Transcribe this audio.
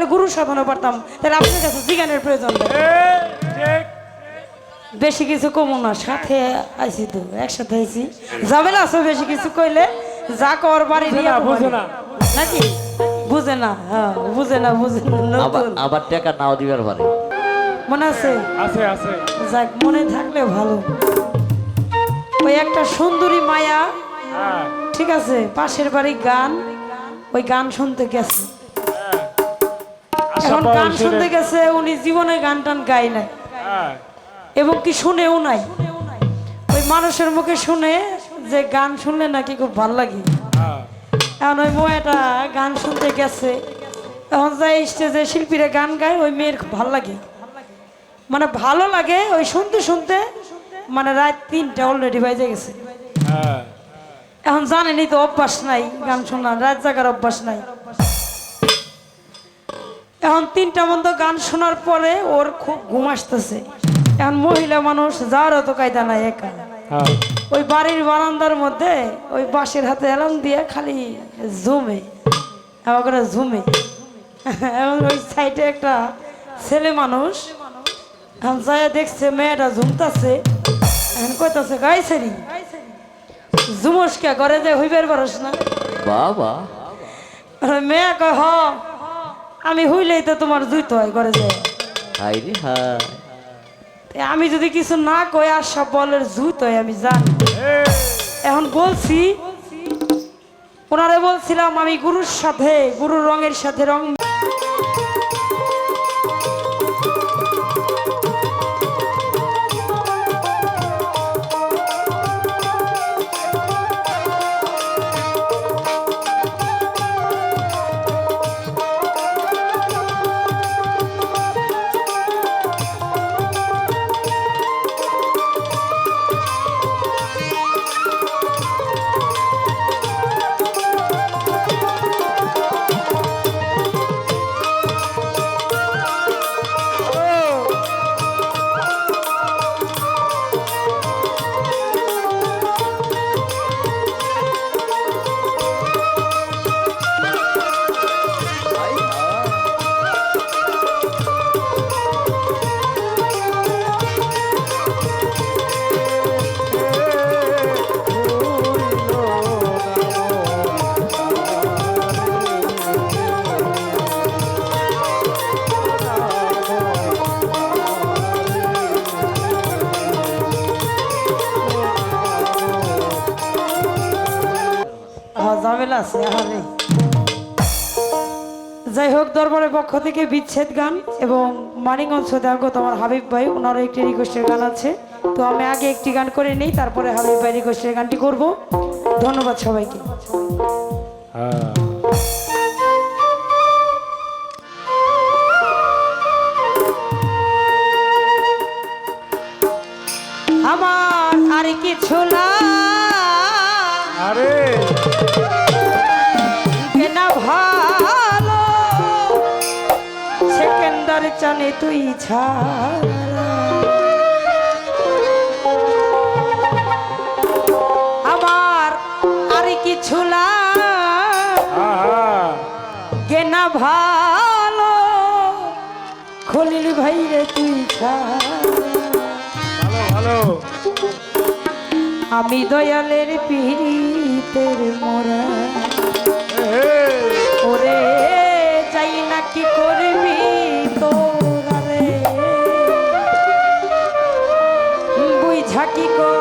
তাহলে গুরু সাধনা পারতাম। তাহলে আপনার কাছে জিজ্ঞানের প্রয়োজন বেশি কিছু কমো না সাথে আইছি তো একসাথে আইছি। যাবে না বেশি কিছু কইলে যা কর বাড়ি নিয়ে বুঝে না। নাকি? বুঝে না হ্যাঁ বুঝে না বুঝে না আবার আবার টাকা নাও দিবার পারে। মনে আছে? আছে আছে। যাক মনে থাকলে ভালো। ওই একটা সুন্দরী মায়া হ্যাঁ। ঠিক আছে পাশের বাড়ি গান ওই গান শুনতে গেছে। এখন গান শুনতে গেছে উনি জীবনে গান টান গায় নাই। হ্যাঁ। এবং কি শুনেও নাই। ওই মানুষের মুখে শুনে যে গান শুনলে নাকি খুব ভালো লাগে। হ্যাঁ। এখন ওই মেয়েটা গান শুনতে গেছে। এখন যাই স্টেজে শিল্পীরা গান গায় ওই মেয়ের খুব ভালো লাগে। মানে ভালো লাগে ওই শুনতে শুনতে মানে রাত তিনটা অলরেডি বাজে গেছে। হ্যাঁ। এখন জানেনি তো অভ্যাস নাই গান শোনার রাত জাগার অভ্যাস নাই। এখন তিনটা মতো গান শোনার পরে ওর খুব ঘুম আসতেছে। এখন মহিলা মানুষ যার অত কায়দা নাই একা। হ্যাঁ। ওই বাড়ির বারান্দার মধ্যে ওই বাঁশের হাতে এলাম দিয়ে খালি জুমে করে ঝুমে। এবং ওই সাইডে একটা ছেলে মানুষ এখন যায় দেখছে মেয়েটা ঝুমতাছে এখন কইতাছে গাইছেরি ঝুমসকে করে যে হইবার পারস না? বাবা। আর ওই মেয়ে কয় হ। আমি হইলেই তো তোমার জুইতে হয় করে যে হাই রে হাই আমি যদি কিছু না কই আর সব বলের জুইতে হয় আমি জানি। এখন বলছি ওনারে বলছিলাম আমি গুরুর সাথে গুরুর রঙের সাথে রং আছে যাই হোক দরবারের পক্ষ থেকে বিচ্ছেদ গান এবং মানিকগঞ্জ হতে তোমার হাবিব ভাই, ওনারও একটি রিকোয়েস্টের গান আছে। তো আমি আগে একটি গান করে নিই, তারপরে হাবিব ভাই রিকোয়েস্টের গানটি করব। ধন্যবাদ সবাইকে। আমার আর কিছু না। আরে। সেকেন্ডার চানে তুই ছাড়া। আমার আর কিছু না। গেনা ভালো খলিল ভাই রে তুই ভালো আমি দয়ালের পিড়িতের মোরা। ওরে কি করবি